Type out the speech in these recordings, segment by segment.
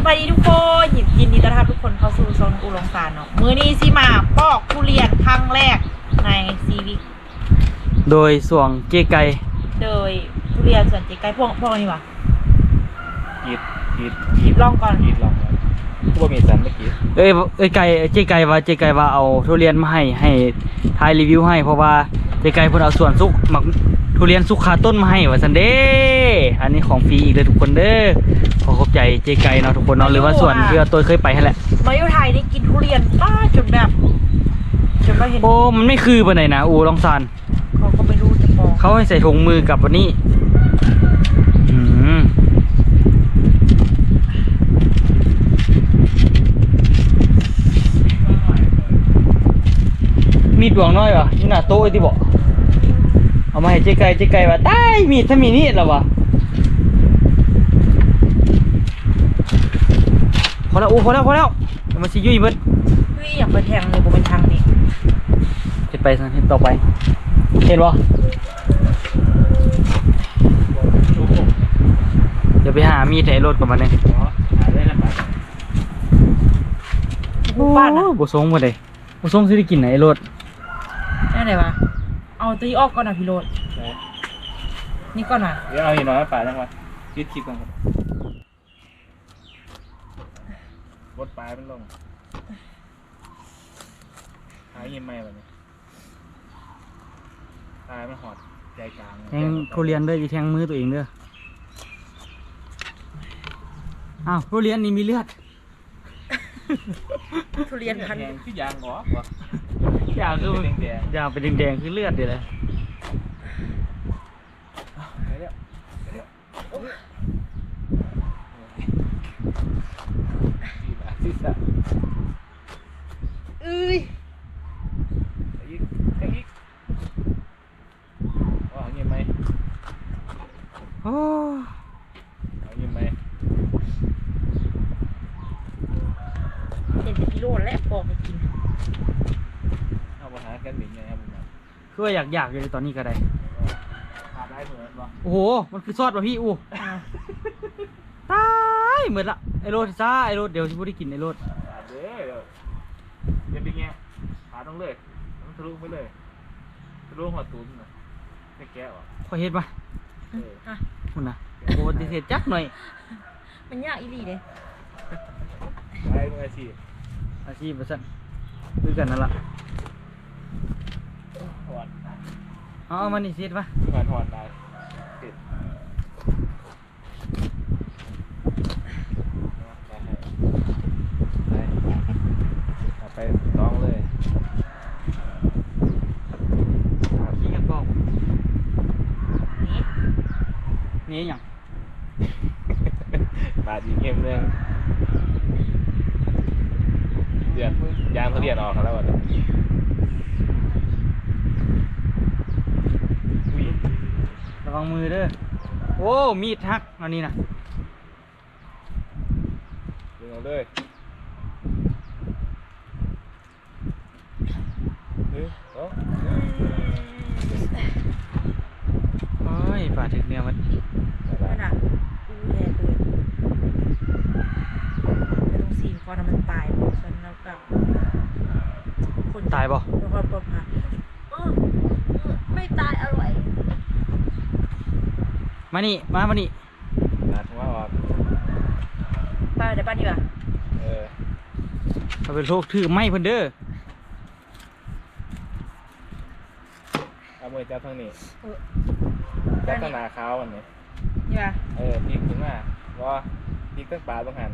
สบายดีทุกคนยินยินดีต้อนรับทุกคนเข้าสู่โซนอูลองซานเนาะมื้อนี้สิมาปอกทุเรียนครั้งแรกในชีวิตโดยสวงเจไกโดยทุเรียนส่วนเจ๊ไก่พวกพวกนี้วะกรีดกรีดหยิบลองก่อนกรีดลองก่อน กูว่ามีสันเมื่อกี้เอ้ยเอ้ยไก่เจไกว่าเจไกว่าเอาทุเรียนมาให้ให้ทายรีวิวให้เพราะว่าเจไกเพิ่นเอาส่วนสุกหมักทุเรียนสุกคาต้นมาให้ว่าซั่นเด้อันนี้ของฟรีอีกเลยทุกคนเด้อขอขอบใจเจไกเนาะทุกคนเนาะหรือว่าส่วนที่ว่าตัวเคยไปให้แหละมาอยู่ไทยได้กินทุเรียนป้าจนแบบจนเราเห็นโอ้มันไม่คือปานใดนะอูลองซานเขาก็ไม่รู้จะปอกเขาให้ใส่ถุงมือกับวันนี้อืม มีดดวงน้อยเหรอนี่หน้าโต๊ะไอ้ที่บอกเอามาให้เจ๊ไก่เจ๊ไก่ว่าตายมีดถ้ามีนี่แล้ววะพอแล้วโอ้พอแล้วพอแล้วเดี๋ยวมันสิยุ่ยเบิดเฮ้ยอยากไปแทงเลยบ่เป็นทางนี่เฮ็ดไปสันเฮ็ดต่อไป เห็นบ่เดี๋ยวไปหามีดในรถกับมันเลยอ๋อหาได้แล้วปะผู้บ้านอะโอ้บ่ทรงบ่ได้บ่ทรงสิได้กินไหนรถ นั่นไหนวะเอา ตัวนี้ออกก่อนนะพี่โรดไหนนี่ก่อนว่ะเดี๋ยวเอาหินน้อยมาป่าจังวะคิดคิดก่อนครับบดปลายมันลงหายิงไม่แบบนี้ปลายมันหอดใจกลางแทงทุเรียนเด้ออย่าแทงมือตัวเองเด้ออ้าวทุเรียนนี่มีเลือด ทุเรียนพันแทงที่ยางเหรอวะอ ยากคือเป็นแดงอยากเป็นแดงๆคือเลือดเด้เลยๆไปแล้วไปแล้วที่บาที่สะ เอ้ย ไปอีกไปอีกว่าเอาเงียบไหม โอ้ เอาเงียบไหม เห็นแต่พี่โรดและปอกไปกิน เอามาหากันหนิงไงครับผม คือว่าอยากอยากอยู่ในตอนนี้ก็ได้ ขาดได้เหมือนวะโอ้โห มันคือซอสป่ะพี่ อู้อ้าวตายเหมือนละ ไอ้โรดซ่าไอ้โรดเดี๋ยวฉันพูดได้กินไอ้โรดขาดเด้อเดี๋ยวเดี๋ยวเป็นไงขาดต้องเลยต้องทะลุไปเลยทะลุหัวตุ้นนะไม่แก้วอะขอเฮ็ดมาเอออะคุณนะโอ้ดิเศษจักหน่อย มันยากอีหลีเลยได้มืออาชีพอาชีพประสันคือกันนั่นละ ถอนเอาเอามานี่เศษมาคือการถอนได้ติดได้เอาไปต้องเลยขี้กันกองนี่นี่หยังบาดยิงเงียบเรื่องเดือดยางเขาเรียนออกแล้ววันนี้อุ้ย ระ วังมือเด้อ โอ้ มีดฮักอันนี้นะดึงเอาเลยเฮ้ยโอ้โอ้ยปาดถึงเนี่ยมันนั่นอะอู้แย่เลยแต่ตรงสีก่อนนะมันตายหมดฉันแล้วกับคนตายบ่ แล้วก็ปบมาเออเออไม่ตายอร่อย มานี่ มามานี่นัดว่าออกตายเดี๋ยวป้าดีกว่าเออเราเป็นโรคถือไม้เพิ่นเด้อเอามือจับทางนี้เออจับทางหนาขาวอันนี้นี่ป่ะ เออพลิกขึ้นมาว่าพลิกตั้งปลาตรงหัน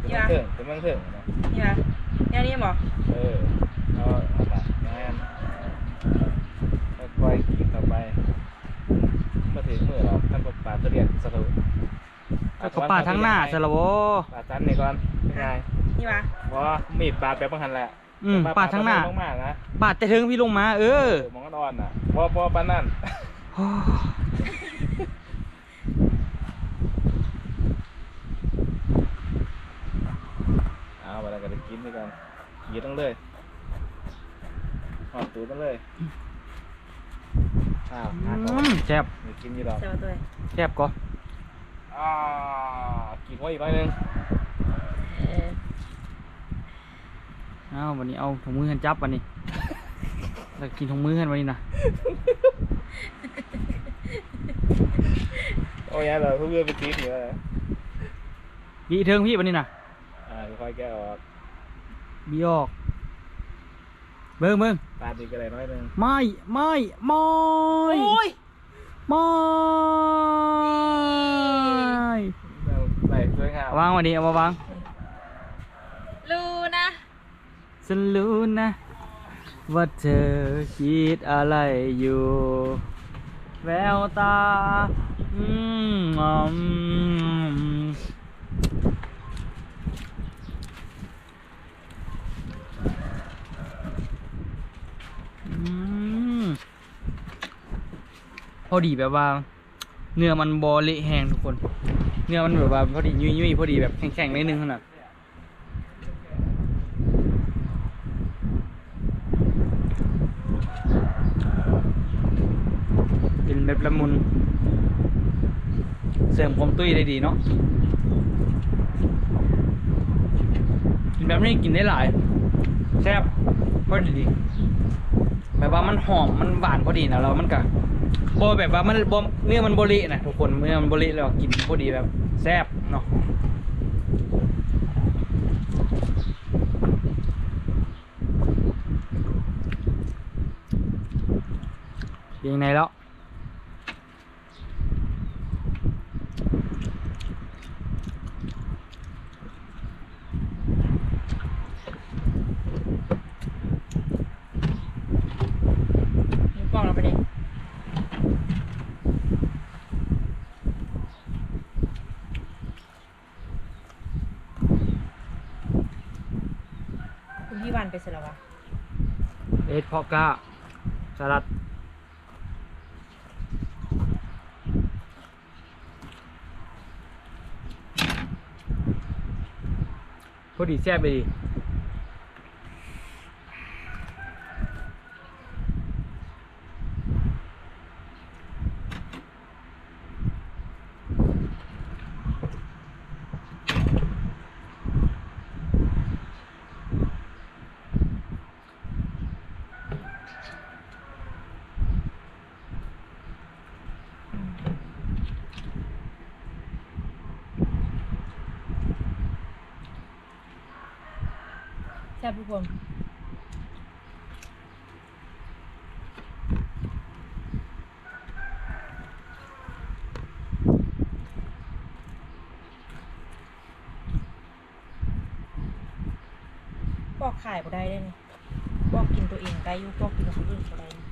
ถึงอย่าเถิงถึงมันเถิงนะนี่ป่ะแนวนี้บอกเออเอาเอาละงานค่อยๆกินต่อไปมาถึงมือเราท่านปลาตัวเรียนสะดุด ก็ปาดทั้งหน้าซะละโวปาดชั้นนี่ก่อนเป็นไงนี่ป่ะว่ามีดปาดแบบบางหันแหละอืมปาดทั้งหน้าปมากๆนะปาดแต่ถึงพี่ลงมา เออมองกันอ่อนน่ะเพราะเพราะปานนั่นโอ้เอาไปแล้วก็ได้กินด้วยกันกินต้องเลยหอดตูดต้องเลยอ้าวหักออกอืมแซ่บมีกินอยู่ดอกเจ้าตัวแซ่บก็อ่ากินไว้อีกหน่อยหนึงอ้าววันนี้เอาถุงมือกันจับวันนี้แล้วกินถุงมือกันวันนี้นะโอ้ยเราเพื่อนไปจีบอยู่แล้วบีเทิงพี่วันนี้นะอ่าค่อยแก้ออกบีออกเบิ้งเบิ้งตาดีกันเลยน้อยนึงไม่ไม่ไม่โอ้ยไม่ไหล สวยงามวางวันนี้เอามาวางรู้นะฉันรู้นะ ว่าเธอคิดอะไรอยู่ แววตาอืมอืมอืมพอดีแบบว่า เนื้อมันบอเละแห้งทุกคน เนื้อมันแบบว่าพอดียุ่ยๆพอดีแบบแข็งๆนิดนึงขนาดกินแบบละมุน เสริมความตุ้ยได้ดีเนาะกินแบบนี้กินได้หลายแซ่บพอดี แบบว่ามันหอมมันหวานพอดีนะเรามันก็บแบบว่ามันบเนื้อมันบรินะทุกคนเนื้อมันบริแล้วกินพอดีแบบแซ่บเนาะยังไงแล้ว มีกล้องเราไปดิคุณพี่วันไป เสร็จแล้ววะเอสพอก้าสลัดพอดีแซ่บไปดี แซ่บทุกคนบอกขายบ่ได้ได้ไหมบอกกินตัวเองได้อยุบอกกินกับคนอื่นก็ได้นี่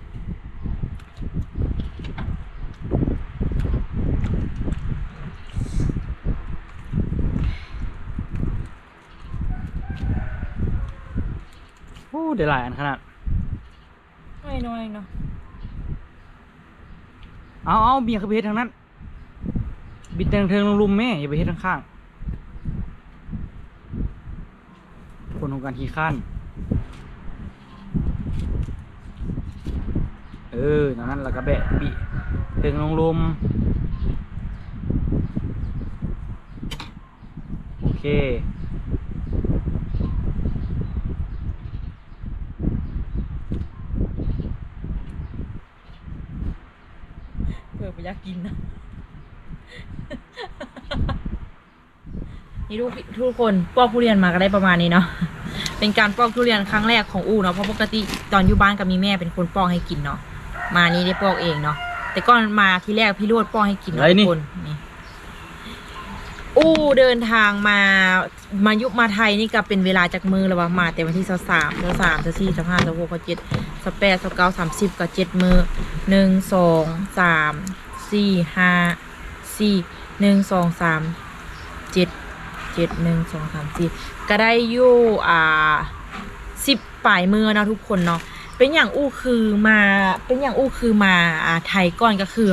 โอ้เดี๋ยวหลายอันขนาดน้อยๆเนาะเอาเอาเบียร์คือไปเฮ็ดทางนั้น บิดเทิงเทิงลงลุมแม่อย่าไปเฮ็ดข้างๆผลของการขี้ข้านเอออย่างนั้นแล้วก็แบะบิเทิงลงลุมโอเค เผื่ อไปอยากกินนะ นี่ทุกทุกคนปอกทุเรียนมาก็ได้ประมาณนี้เนาะ เป็นการปอกทุเรียนครั้งแรกของอูเนาะ เพราะปกติตอนอยู่บ้านกับมีแม่เป็นคนปอกให้กินเนาะ มานี่ได้ปอกเองเนาะ แต่ก่อนมาที่แรกพี่โรดปอกให้กินเนาะอะไรนี่ทุกคนนี่อู้เดินทางมามายุมาไทยนี่ก็เป็นเวลาจากมือแล้วว่ามา แต่วันที่สามสามสามสี่สามห้าสามหกเจ็ดสแปดสเก้าสามสิบกับเจ็ดมือหนึ่งสองสาม สี่ห้าสี่หนึ่งสองสามเจ็ดเจ็ดหนึ่งสองสามสี่ก็ได้อยู่อ่าสิบปลายมือเนาะทุกคนเนาะเป็นอย่างอู้คือมาเป็นอย่างอู้คือมาอ่าไทยก่อนก็คือ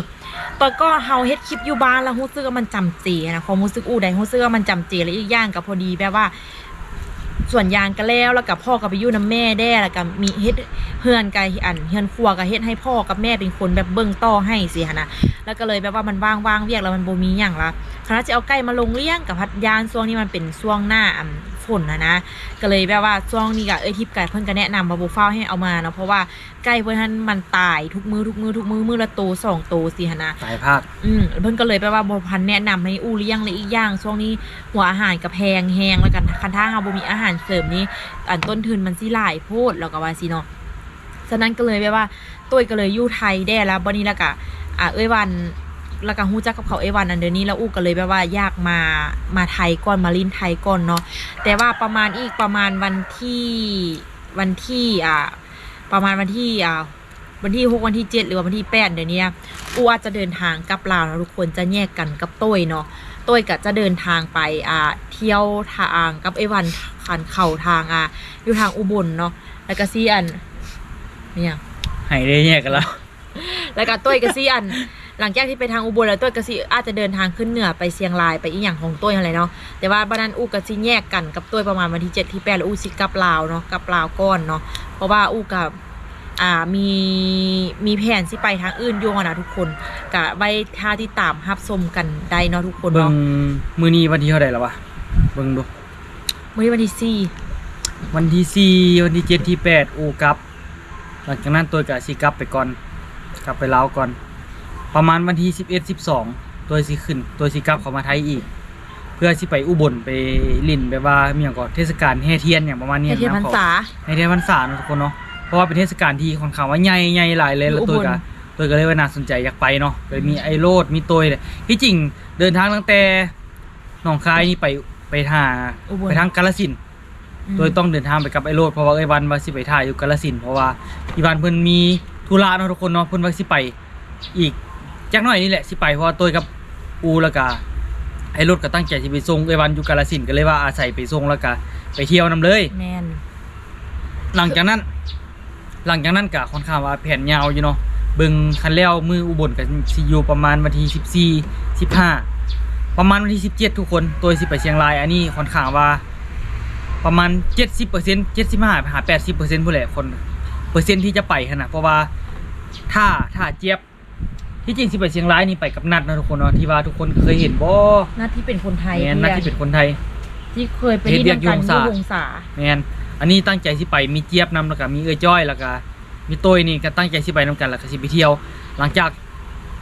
ตอนก็เฮาเฮ็ดคลิปอยู่บ้านแล้วรู้สึกว่ามันจำเจนะความรู้สึกอู้ใดรู้สึกว่ามันจำเจแล้วอีกอย่างก็พอดีแบบว่า ส่วนยางก็แล้วแล้วกับพ่อก็ไปอยู่น้ำแม่ได้แล้วก็มีเฮ็ดเฮือนกับอันเฮือนครัวกับเฮ็ดให้พ่อกับแม่เป็นคนแบบเบิ้งต่อให้สิฮะนะแล้วก็เลยแบบว่ามันว่างๆเวียกแล้วมันบ่มีอย่างละคณะจะเอาไก่มาลงเลี้ยงกับพัดยานช่วงนี้มันเป็นช่วงหน้าอัน ฝฝนนะนะก็เลยแบบว่าช่วงนี้ก็เอ้ยทิพย์ไก่เพิ่นก็แนะนำว่าบ่เฝ้าให้เอามาเนาะเพราะว่าไก่เพิ่นทันมันตายทุกมือทุกมือทุกมือมือละโตสองโตสิหนนะ สายภาคอืมเพิ่นก็เลยแปลว่าบ่พันแนะนำให้อู้เลี้ยงเลยอีกอย่างช่วงนี้หัวอาหารก็แพงแฮงแล้วกันคันถ้าเฮาบ่มีอาหารเสริมนี้อันต้นทุนมันสิหลายโพดแล้วก็ว่าสิเนาะฉะนั้นก็เลยแปลว่าตุ้ยก็เลยอยู่ไทยได้แล้วบัดนี้แล้วก็อ่าเอ้ยวัน แล้วก็ฮู้จักกับเขาเอ้ยวันอันเดี๋ยวนี้แล้วอู้ก็เลยแปลว่าอยากมามาไทยก่อนมาลินไทยก่อนเนาะแต่ว่าประมาณอีกประมาณวันที่วันที่อ่าประมาณวันที่อ่าวันที่หกวันที่เจ็ดหรือว่าวันที่แปดเดี๋ยวนี้อูอาจจะเดินทางกลับลาวนะทุกคนจะแยกกันกับต้ยเนาะต้ยก็จะเดินทางไปอ่าเที่ยวทางกับไอ้วันขันเข่าทางอ่าอยู่ทางอุบลเนาะแล้วก็ซีอันเนี่ยให้ได้แยกกันแล้วแล้วก็ต้ยก็ซีอัน หลังจากที่ไปทางอุบลแล้วต้ยก็ซีอาจจะเดินทางขึ้นเหนือไปเชียงรายไปอีกอย่างของต้ยอะไรเนาะแต่ว่าบ้านนั้นอูก็ซีแยกกันกับต้ยประมาณวันที่เจ็ดที่แปดแล้วอูซิกลับลาวเนาะกลับลาวก้อนเนาะเพราะว่าอูกับอ่ามีมีแผนสิไปทางอื่นอยู่นะทุกคนกะไว้ท่าที่ตามรับชมกันได้เนาะทุกคนเบิ่งเนาะมื้อนี้วันที่เท่าไหร่แล้ววะเบิ่งดูวันนี้วันที่สี่วันที่สี่วันที่เจ็ดที่แปดอูกลับหลังจากนั้นตัวกับสิกลับไปก่อนกลับไปลาวก่อน ประมาณวันที่สิบเอ็ดสิบสองตัวสิขึ้นตัวสิกลับเข้ามาไทยอีก เพื่อสิไปอุบลไปลินแบบว่ามีอย่างก่อนเทศกาลแห่เทียนอย่างประมาณนี้ให้เทียนพรรษาในเทศพรรษาเนอะทุกคนเนาะเพราะว่าเป็นเทศกาลที่ค่อนข้างว่าใหญ่ใหญ่หลายเลยอยู่แล้วอุตัวบลก็ตัวก็เลยว่าน่าสนใจอยากไปเนาะเลยมีไอโรดมีตัวเลยที่จริงเดินทางตั้งแต่หนองคายนี่ไปไปทางอุบลไปทางกาฬสินธุ์โดยต้องเดินทางไปกับไอโรดเพราะว่าไอวันว่าสิไปถ่ายอยู่กาลสินธุ์เพราะว่าอีวันเพิ่นมีธุระเนาะทุกคนเนาะเพิ่นว่าสิไปอีก จักหน่อยนี่แหละสิไปเพราะว่าตัวกับอูแล้วก็ไอโรดก็ตั้งใจสิไปส่งไอวันอยู่กาลสินธุ์ก็เลยว่าอาศัยไปส่งแล้วก็ไปเที่ยวนํเลย แมนหลังจากนั้น หลังจากนั้นก็ค่อนข้างว่าแผนยาวอยู่เนาะเบิ่งคันแล้วมืออุบลก็สิอยู่ประมาณวันที่14 15ประมาณวันที่17ทุกคนตัวสิไปเชียงราย อันนี้ค่อนข้างว่า ประมาณเจ็ดสิบเปอร์เซ็นต์เจ็ดสิบห้าหาแปดสิบเปอร์เซ็นต์ผู้แหละคนเปอร์เซ็นต์ที่จะไปขนาดเพราะว่าถ้าถ้าเจี๊ยบ ที่จริงสิไปเชียงรายนี่ไปกับนัดนะทุกคนเนาะที่ว่าทุกคนเคยเห็นบ่นัดที่เป็นคนไทยแมนนัดที่เป็นคนไทย ที่เคยไปเฮ็ดที่เวียกนำกันอยู่ที่วงศาวงศาแมนอันนี้ตั้งใจสิไปมีเจี๊ยบนำแล้วก็มีเอ้ยจ้อยแล้วก็มีต้ยนี่ก็ตั้งใจสิไปนำกันแล้วก็สิไปเที่ยว หลังจาก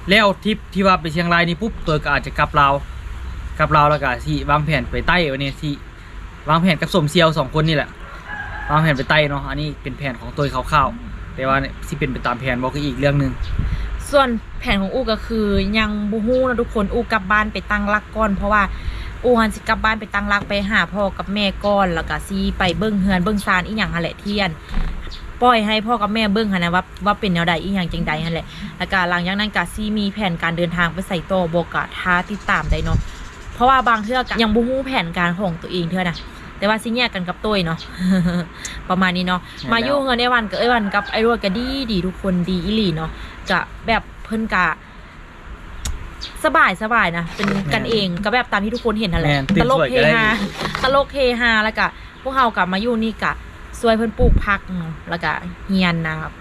แล้วทริปที่ว่าไปเชียงรายนี่ปุ๊บตัวก็อาจจะกลับลาวกลับลาวแล้วก็สิวางแผนไปใต้วันนี้สิวางแผนกับสมเซียวสองคนนี่แหละวางแผนไปใต้เนาะอันนี้เป็นแผนของตัวเขาวๆแต่ว่าเนี่ยสิเป็นไปตามแผนบอกคืออีกเรื่องหนึ่งส่วน แผนของอูก็คือยังบูฮู้นะทุกคนอูกลับบ้านไปตั้งรักก่อน เพราะว่าอูหันสิกลับบ้านไปตั้งรักไปหาพ่อกับแม่ก่อนแล้วก็ซีไปเบิ้งเฮือนเบิ้งซานอีหยังหั่นแหละเทียนปล่อยให้พ่อกับแม่เบิ้งหันนะว่าว่าเป็นแนวใดอีหยังจังใดหั่นแหละแล้วก็หลังจากนั้นก็ซีมีแผนการเดินทางไปใส่โตอบอกกะท้าติดตามได้เนาะเพราะว่าบางเทือกยังบ่ฮู้แผนการของตัวเองเทื่อนะแต่ว่าสิแยกกันกับตัวเนาะประมาณนี้เนาะมาอยู่เงินไอ้วันกับไอ้วันกับไอ้รวดก็ดีดีทุกคนดีอีหลีเนาะกะแบบ พิ่นกะสบายสบายนะเป็นกันเองก็แบบตามที่ทุกคนเห็นนั่นแหละแม่นตื่ตนลกสวยเฮก็ได้ฮาตลกเฮฮาแล้วก็พวกเฮากลับมาอยู่นี่กะซวยเพิ่นปลูกผักเนาะแล้วก็เฮียนนะครับ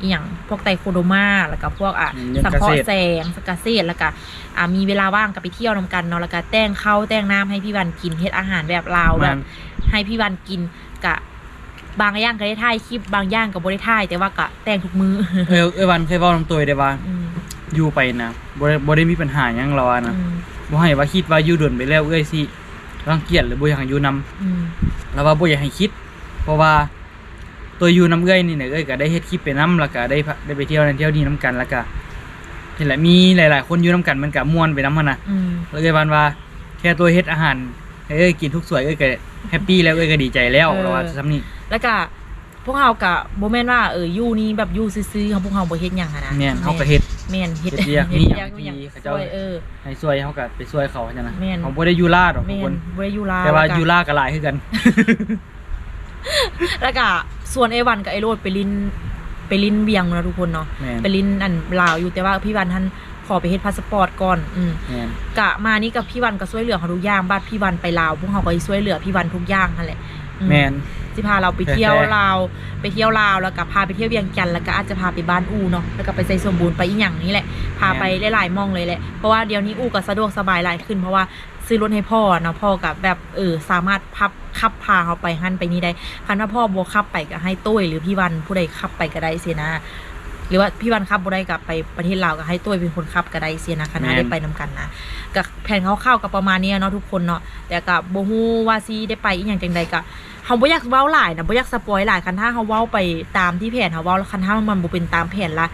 อีหยังพวกไตโคโดมาแล้วก็พวกอะอืมเรื่องสังเคราะเกษห์ตรแสงสกัดเศษแล้วก็อ่ามีเวลาว่างก็ไปเที่ยวนำกันเนาะแล้วก็แต่งข้าวแต่งน้ำให้พี่วันกินเฮ็ดอาหารแบบลาวแบมับ น ให้พี่วันกินกะบางอย่างก็ได้ถ่ายคลิปบางอย่างก็บ่ได้ถ่ายแต่ว่ากะแต่งทุกมือ เออเอ้ยวันเคยเว้านํตัวได้ว่าอืม อยู่ไปนะบ่ได้บ่ได้มีปัญหาหยังเราอะนะอืมบ่ให้ว่าคิดว่าอยู่ด่วนไปแล้วเอ้ยสิรังเกียจหรือบ่อยากให้อยู่นํอืมแล้วว่าบ่อยากให้คิด เพราะว่าตัวอยู่น้ำเอ้ยนี่เนี่ยเอ้ยก็ได้เฮ็ดคลิปไปน้ำแล้วก็ได้พาได้ไปเที่ยวนั่นเที่ยวนี่น้ำกันแล้วก็นี่แหละมีหลาย ๆ คนอยู่น้ำกันมันก็ม่วนไปน้ำมันนะอืมแล้วเอ้ยวันว่า แค่ตัวเฮ็ดอาหารให้เอ้ยกินทุกสวยเอ้ยก็แฮปปี้แล้วเอ้ยก็ดีใจแล้วเราว่าซ้ำนี่แล้วก็ พวกเฮากะบ่แม่นว่าเอออยู่นี่แบบอยู่ซื่อๆของพวกเฮาบ่เฮ็ดหยังอะนะแม่นเฮาก็เฮ็ด แม่นเฮ็ดเฮ็ดเวียกเฮ็ดมีเวีหยัยงกมีหยังที่เขาเจ้า ช่วยเออ ให้ช่วยเฮาก็ไปช่วยเขาจังนะแม่นเขาบ่ได้อยู่ลาดหรอกทุแม่กคนนบ่ได้อยู่ลาวแต่ว่าล้ก็อยู่ลาดก็หลายคือกัน แล้วก็ส่วนไอ้วันกับไอ้โรดไปลินไปลินเวียงนะทุกคนเนาะแม่นไปลินอันลาวอยู่แต่ว่าพี่วันท่านขอไปเฮ็ดพาสปอร์ตก่อนอืม แม่น กะมานี่กับพี่วันก็ช่วยเหลือเขาทุกอย่างบ้านพี่วันไปลาวพวกเขาก็ช่วยเหลือพี่วันทุกอย่างนั่นแหละอื แม่นสิพาเราไปเที่ยวแท้ๆลาวไปเที่ยวลาวแล้วก็พาไปเที่ยวเวียงจันทน์แล้วก็อาจจะพาไปบ้านอูเนาะแล้วก็ไปใจสมบูรณ์ไปอีกอย่างนี้แหละพาไปหลายๆหมองเลยแหละเพราะว่าเดี๋ยวนี้อูก็สะดวกสบายหลายขึ้นเพราะว่าซื้อรถให้พ่อเนาะพ่อกับแบบเออสามารถพับขับพาเขาไปหันไปนี่ได้คันว่าพ่อบ่ขับไปก็ให้ตุ้ยหรือพี่วันผู้ใดขับไปก็ได้เสียนะ หรือว่าพี่วันขับบ่ได้กับไปประเทศลาวก็ให้ตุ้ยเป็นคนขับก็ได้เสียนะคณะแม่น ได้ไปนํกันนะกับแผนเขาเข้าวๆกับประมาณเนี้ยเนาะทุกคนเนาะแต่กับบ่ฮู้ว่าสิได้ไปอีหยังจังใดก็เฮาบ่อยากเว้าหลายนะบ่อยากสปอยหลายคันถ้าเฮาเว้าไปตามที่แผนเฮาเว้าแล้วคันถ้ามันบ่เป็นตามแผนละ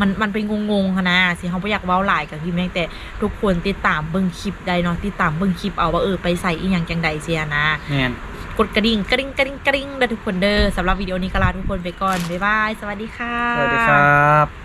มันมันเป็นงงๆค่ะนะสิเฮาบ่อยากเว้าหลายก็คือแม่งแต่ทุกคนติดตามเบิ่งคลิปได้เนาะติดตามเบิ่งคลิปเอาว่าเออไปใส่อีหยังจังใดเสียนะ แม่น กดกระดิ่งกระดิ่งกระดิ่งกระดิ่งเด้อทุกคนเด้อสำหรับวิดีโอนี้ก็ลาทุกคนไปก่อน บ๊ายบาย สวัสดีค่ะ สวัสดีครับ